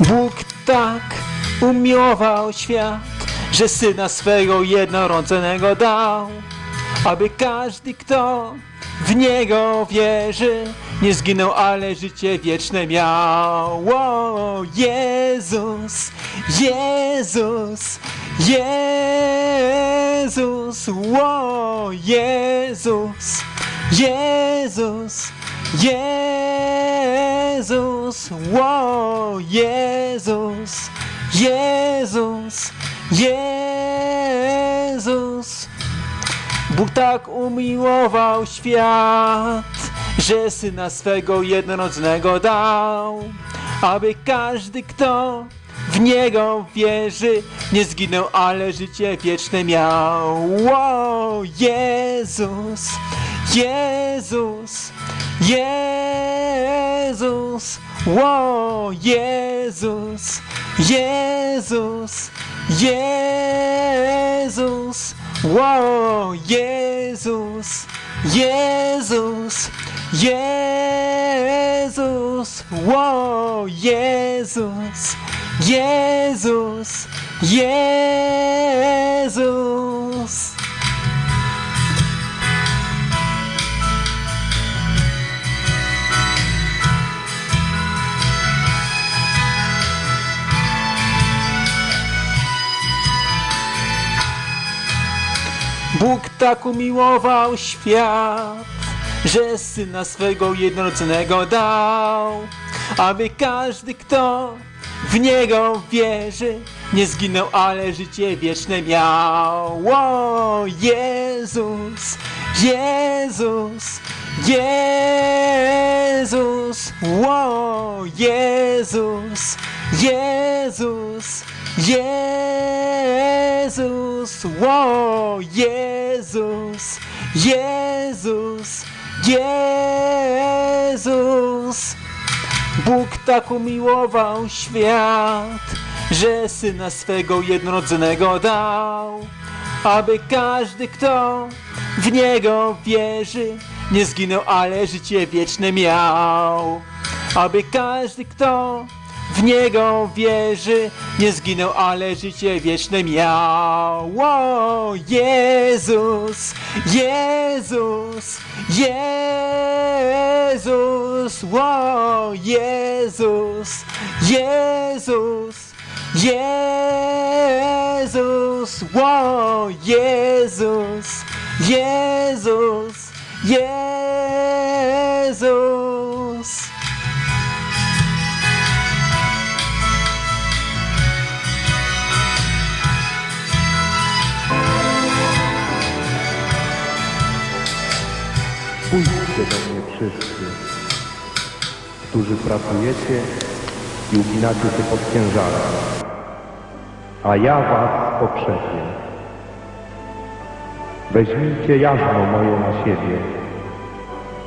Bóg tak umiłował świat, że syna swego jednorodzonego dał, aby każdy, kto w niego wierzy, nie zginął, ale życie wieczne miał. O, Jezus, Jezus, Jezus, o, Jezus, Jezus, Jezus, o, Jezus, Jezus, Jezus. Bóg tak umiłował świat, że syna swego jednorodzonego dał, aby każdy, kto w niego wierzy, nie zginął, ale życie wieczne miał. O, Jezus, Jezus, Jezus, o, Jezus, Jezus, Jezus, o, Jezus, Jezus, Jezus, o, Jezus, Jezus, Jezus. Bóg tak umiłował świat, że syna swego jednorodzonego dał, aby każdy, kto w niego wierzy, nie zginął, ale życie wieczne miał. O, Jezus, Jezus, Jezus, o, Jezus, Jezus, Jezus, o, Jezus, Jezus, Jezus. Bóg tak umiłował świat, że syna swego jednorodzonego dał, aby każdy, kto w niego wierzy, nie zginął, ale życie wieczne miał. Aby każdy, kto w niego wierzy, nie zginął, ale życie wieczne miał. O, Jezus, Jezus, Jezus, o, Jezus, Jezus, Jezus, o, Jezus, Jezus, Jezus. Pójdźcie do mnie wszyscy, którzy pracujecie i uginacie się pod ciężarem, a ja was pokrzepię. Weźmijcie jarzmo moje na siebie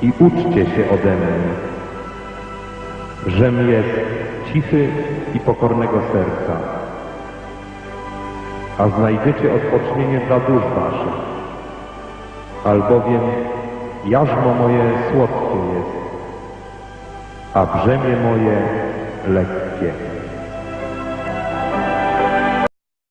i uczcie się ode mnie, żem jest cichy i pokornego serca, a znajdziecie odpocznienie dla dusz waszych, albowiem jarzmo moje słodkie jest, a brzemię moje lekkie.